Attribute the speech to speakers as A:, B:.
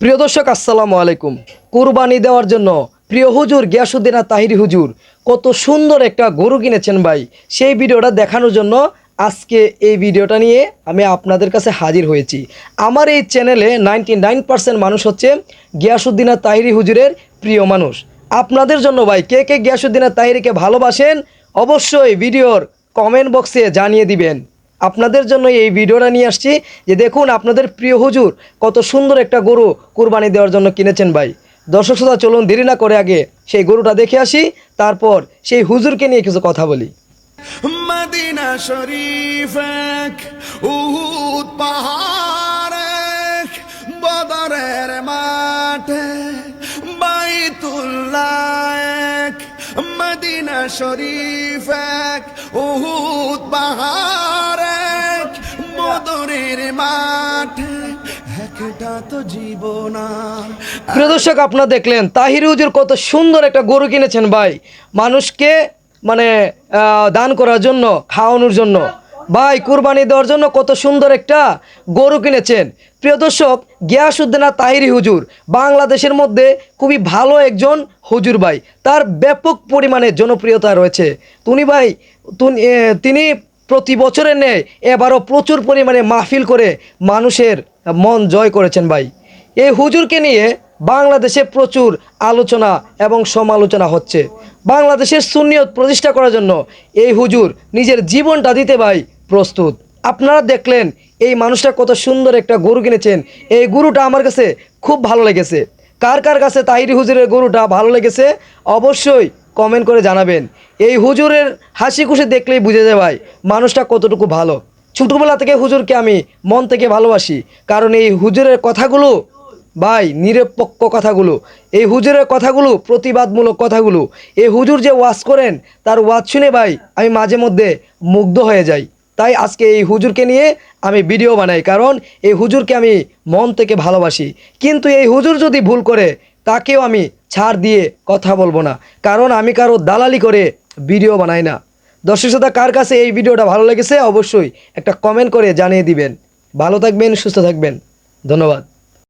A: প্রিয় দর্শক, আসসালামু আলাইকুম। কুরবানি দেওয়ার জন্য প্রিয় হুজুর গিয়াসুদ্দিন তাহিরি হুজুর, কত সুন্দর একটা গরু কিনেছেন ভাই। সেই ভিডিওটা দেখানোর জন্য আজকে এই ভিডিওটা নিয়ে আমি আপনাদের কাছে হাজির হয়েছি। আমার এই চ্যানেলে নাইনটি মানুষ হচ্ছে গিয়াসুদ্দিন তাহিরি হুজুরের প্রিয় মানুষ। আপনাদের জন্য ভাই, কে কে গিয়াসুদ্দিন তাহিরিকে ভালোবাসেন, অবশ্যই ভিডিওর কমেন্ট বক্সে জানিয়ে দিবেন। আপনাদের জন্য এই ভিডিওটা নিয়ে আসছি যে দেখুন আপনাদের প্রিয় হুজুর কত সুন্দর একটা গরু কুরবানি দেওয়ার জন্য কিনেছেন ভাই। দর্শক শ্রোতা, চলুন দেরি না করে আগে সেই গরুটা দেখে আসি, তারপর সেই হুজুরকে নিয়ে কিছু কথা বলি।
B: মদিনা শরীফ এক, উহুদ পাহাড় এক, বদরের মাঠে বাইতুল্লাহ এক, মদিনা শরীফ এক, উহুদ পাহাড় বদরের মাঠে।
A: প্রিয় দর্শক, আপনারা দেখলেন, তাহির হুজুর কত সুন্দর একটা গরু কিনেছেন ভাই। মানুষকে মানে দান করার জন্য, খাওয়ানোর জন্য। ভাই, কুরবানি দেওয়ার জন্য কত সুন্দর একটা গরু কিনেছেন। প্রিয় দর্শক গিয়াসুদ্দিন তাহিরি হুজুর বাংলাদেশের মধ্যে খুবই ভালো একজন হুজুর ভাই। তার ব্যাপক পরিমাণে জনপ্রিয়তা রয়েছে। তুমি ভাই তিনি প্রতি বছরের নেয় এবারও প্রচুর পরিমাণে মাহফিল করে মানুষের মন জয় করেছেন ভাই। এই হুজুরকে নিয়ে বাংলাদেশে প্রচুর আলোচনা এবং সমালোচনা হচ্ছে। বাংলাদেশের সুনিয়ত প্রতিষ্ঠা করার জন্য এই হুজুর নিজের জীবনটা দিতে ভাই প্রস্তুত। আপনারা দেখলেন এই মানুষটা কত সুন্দর একটা গরু কিনেছেন। এই গরুটা আমার কাছে খুব ভালো লেগেছে। কার কার কাছে তাহিরি হুজুরের গরুটা ভালো লেগেছে? অবশ্যই কমেন্ট করে জানাবেন। এই হুজুরের হাসি খুশি দেখলেই বুঝে যায় ভাই, মানুষটা কতটুকু ভালো। ছোটোবেলা থেকে হুজুরকে আমি মন থেকে ভালোবাসি, কারণ এই হুজুরের কথাগুলো, ভাই, নিরপেক্ষ কথাগুলো, এই হুজুরের কথাগুলো, প্রতিবাদমূলক কথাগুলো, এই হুজুর যে ওয়াজ করেন, তার ওয়াজ শুনে ভাই, আমি মাঝে মধ্যে মুগ্ধ হয়ে যাই। তাই আজকে এই হুজুরকে নিয়ে আমি ভিডিও বানাই, কারণ এই হুজুরকে আমি মন থেকে ভালোবাসি। কিন্তু এই হুজুর যদি ভুল করে তাকেও আমি ছাড় দিয়ে কথা বলব না। কারণ আমি কারও দালালি করে ভিডিও বানাই না। দর্শক শ্রোতা, কার কাছে এই ভিডিওটা ভালো লেগেছে অবশ্যই একটা কমেন্ট করে জানিয়ে দিবেন। ভালো থাকবেন, সুস্থ থাকবেন। ধন্যবাদ।